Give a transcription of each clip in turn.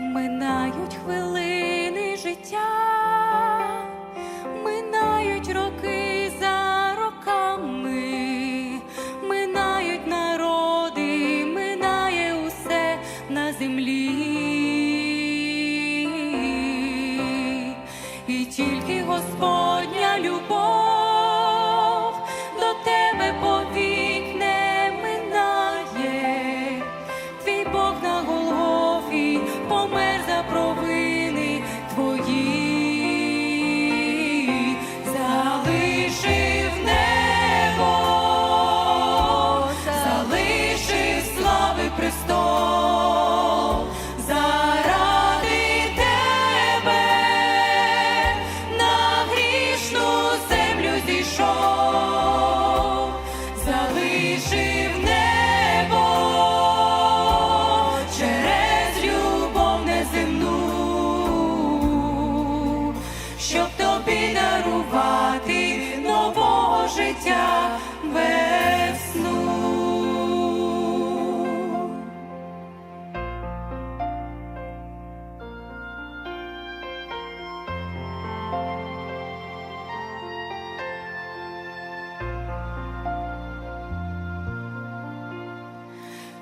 минають хвилини життя, минають роки за роками, минають народи, минає усе на землі. І тільки Господня життя весну.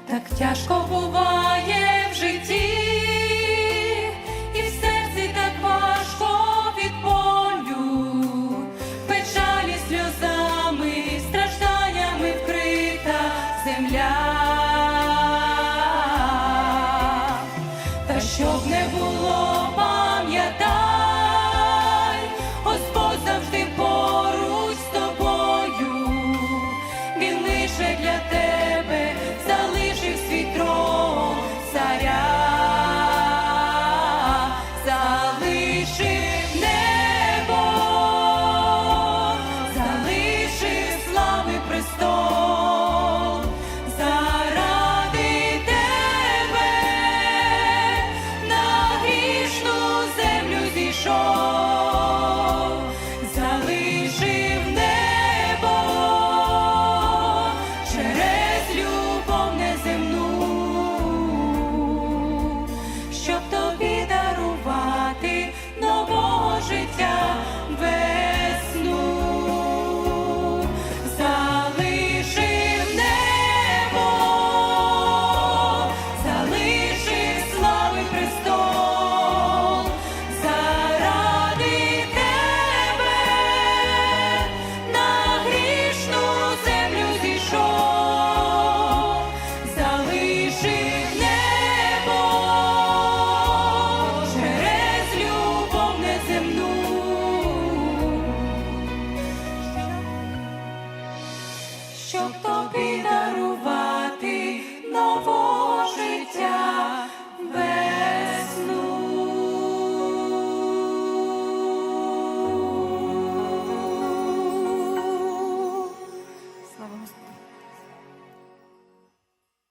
Так тяжко буває щоб не було